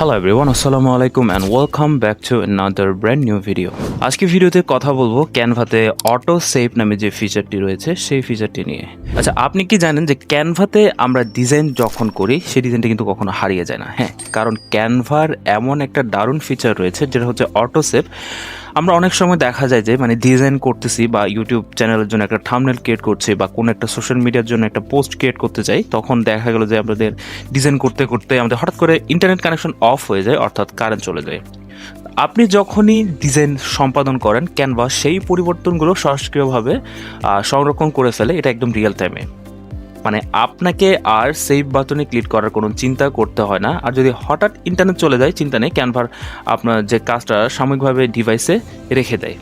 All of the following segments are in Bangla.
হ্যালো এভরিওয়ান আসসালামু আলাইকুম and welcome back to another brand new video আজকে ভিডিওতে কথা বলব ক্যানভাতে অটো সেভ নামে যে ফিচারটি রয়েছে, সেই ফিচারটি নিয়ে। আচ্ছা আপনি কি জানেন যে ক্যানভাতে আমরা ডিজাইন যখন করি, সেই ডিজাইনটা কিন্তু কখনো হারিয়ে যায় না। হ্যাঁ কারণ ক্যানভার এমন একটা দারুণ ফিচার রয়েছে, যেটা হচ্ছে অটো সেভ আমরা অনেক সময় দেখা যায় যে মানে ডিজাইন করতেছি বা ইউটিউব চ্যানেলের জন্য একটা থামনেল ক্রিয়েট করছে বা কোনো একটা সোশ্যাল মিডিয়ার জন্য একটা পোস্ট ক্রিয়েট করতে চাই, তখন দেখা গেল যে আমাদের ডিজাইন করতে করতে আমাদের হঠাৎ করে ইন্টারনেট কানেকশন অফ হয়ে যায়, অর্থাৎ কারেন্ট চলে যায়। আপনি যখনই ডিজাইন সম্পাদন করেন ক্যানভা সেই পরিবর্তনগুলো সক্রিয়ভাবে সংরক্ষণ করে ফেলে, এটা একদম রিয়েল টাইমে মানে আপনাকে আর সেভ বাটনে ক্লিক করার কোনো চিন্তা করতে হয় না। আর যদি হঠাৎ ইন্টারনেট চলে যায়, চিন্তা নেই ক্যানভার আপনার যে কাজটা সাময়িকভাবে ডিভাইসে রেখে দেয়।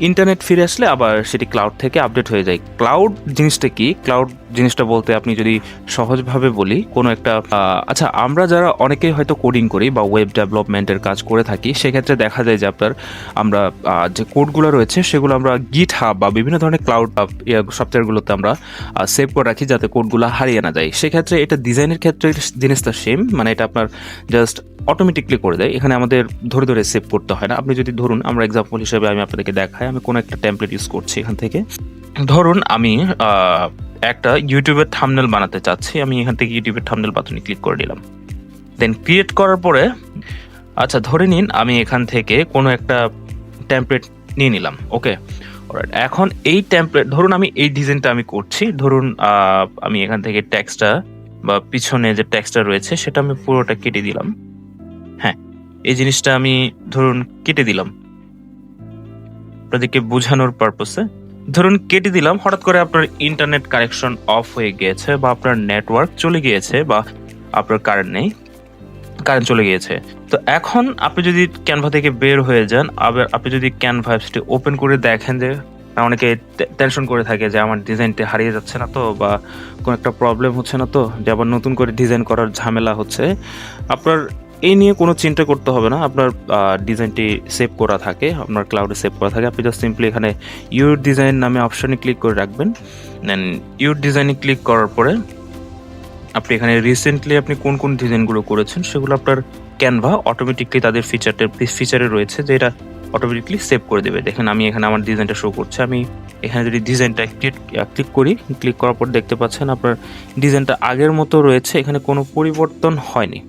ইন্টারনেট ফিরে আসলে আবার সেটি ক্লাউড থেকে আপডেট হয়ে যায়। ক্লাউড জিনিসটা কি? ক্লাউড জিনিসটা বলতে আপনি যদি সহজভাবে বলি, কোনো একটা আচ্ছা আমরা যারা অনেকেই হয়তো কোডিং করি বা ওয়েব ডেভেলপমেন্টের কাজ করে থাকি, সেক্ষেত্রে দেখা যায় যে আপনার, আমরা যে কোডগুলো রয়েছে, সেগুলো আমরা গিট হাব বা বিভিন্ন ধরনের ক্লাউড সফটওয়্যারগুলোতে আমরা সেভ করে রাখি যাতে কোডগুলো হারিয়ে না যায়। সেক্ষেত্রে এটা ডিজাইনের ক্ষেত্রে জিনিসটা সেম মানে এটা আপনার জাস্ট অটোমেটিকলি করে দেয়। এখানে আমাদের ধরে ধরে সেভ করতে হয় না। আপনি যদি ধরুন, আমরা এক্সাম্পল হিসেবে আমি আপনাদেরকে দেখাই আমি কোনো একটা টেমপ্লেট ইউজ করছি এখান থেকে। ধরুন আমি একটা ইউটিউবের থামনেল বানাতে চাচ্ছি, আমি এখান থেকে ইউটিউবের থামনেল বাটনে ক্লিক করে দিলাম দেন ক্রিয়েট করার পরে আচ্ছা ধরে নিন আমি এখান থেকে কোনো একটা টেমপ্লেট নিয়ে নিলাম ওকে এখন এই টেমপ্লেট ধরুন আমি এই ডিজাইনটা আমি করছি, ধরুন আমি এখান থেকে ট্যাক্সটা বা পিছনে যে ট্যাক্সটা রয়েছে, সেটা আমি পুরোটা কেটে দিলাম। হ্যাঁ এই জিনিসটা আমি ধরুন কেটে দিলাম। আপনাদেরকে বোঝানোর পারপসে ধরুন, কেটে দিলাম, হঠাৎ করে আপনার ইন্টারনেট কানেকশন অফ হয়ে গিয়েছে বা আপনার নেটওয়ার্ক চলে গিয়েছে বা আপনার কারেন্ট নেই কারেন্ট চলে গিয়েছে। তো এখন আপনি যদি ক্যানভা থেকে বের হয়ে যান, আবার আপনি যদি ক্যানভা অ্যাপসটি ওপেন করে দেখেন যে অনেকে টেনশন করে থাকে যে, আমার ডিজাইনটি হারিয়ে যাচ্ছে না তো বা কোনো একটা প্রবলেম হচ্ছে না তো, যে আবার নতুন করে ডিজাইন করার ঝামেলা হচ্ছে। আপনার এই নিয়ে কোনো চিন্তা করতে হবে না। আপনার ডিজাইনটি সেভ করা থাকে, আপনার ক্লাউডে সেভ করা থাকে। আপনি জাস্ট সিম্পলি এখানে ইউর ডিজাইন নামে অপশনে ক্লিক করে রাখবেন। দেন ইউর ডিজাইনে ক্লিক করার পরে আপনি এখানে রিসেন্টলি আপনি কোন কোন ডিজাইনগুলো করেছেন সেগুলো আপনার ক্যানভা অটোমেটিকলি তাদের ফিচারটা ফিচারে রয়েছে যে এটা অটোমেটিকলি সেভ করে দেবে। দেখেন আমি এখানে আমার ডিজাইনটা শো করছে। আমি এখানে যদি ডিজাইনটা ক্লিক ক্লিক করি ক্লিক করার পর দেখতে পাচ্ছেন আপনার ডিজাইনটা আগের মতো রয়েছে। এখানে কোনো পরিবর্তন হয়নি।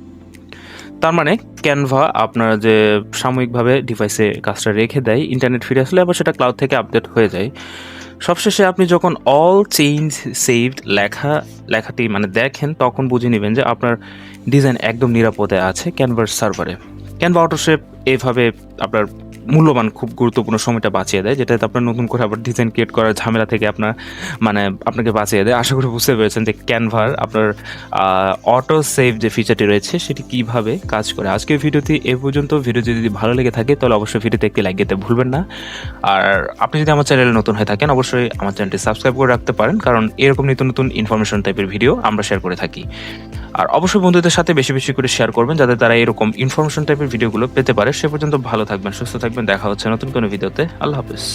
তার মানে ক্যানভা আপনার যে সাময়িকভাবে ডিভাইসে কাজটা রেখে দেয় ইন্টারনেট ফিরে আসলে আবার সেটা ক্লাউড থেকে আপডেট হয়ে যায়। সবশেষে আপনি যখন অল চেঞ্জ সেভড লেখা, লেখাটি মানে দেখেন, তখন বুঝে নেবেন যে আপনার ডিজাইন একদম নিরাপদে আছে ক্যানভার সার্ভারে ক্যানভা অটোশেপ এভাবে আপনার মূল্যবান, খুব গুরুত্বপূর্ণ সময়টা বাঁচিয়ে দেয়, যেটাতে আপনার নতুন করে আবার ডিজাইন ক্রিয়েট করার ঝামেলা থেকে আপনার মানে আপনাকে বাঁচিয়ে দেয়। আশা করি বুঝতে পেরেছেন যে ক্যানভার আপনার অটো সেভ যে ফিচারটি রয়েছে, সেটি কীভাবে কাজ করে। আজকের ভিডিওটি এ পর্যন্ত। ভিডিও যদি ভালো লেগে থাকে, তাহলে অবশ্যই ভিডিওতে একটি লাইক দিতে ভুলবেন না। আর আপনি যদি আমার চ্যানেলে নতুন হয়ে থাকেন, অবশ্যই আমার চ্যানেলটি সাবস্ক্রাইব করে রাখতে পারেন, কারণ এরকম নিত্য নতুন ইনফরমেশন টাইপের ভিডিও আমরা শেয়ার করে থাকি। আর অবশ্যই বন্ধুদের সাথে বেশি বেশি করে শেয়ার করবেন যাতে তারা এরকম ইনফরমেশন টাইপের ভিডিওগুলো পেতে পারে। সে পর্যন্ত ভালো থাকবেন, সুস্থ থাকবেন, দেখা হচ্ছে নতুন কোনো ভিডিওতে আল্লাহ হাফিজ।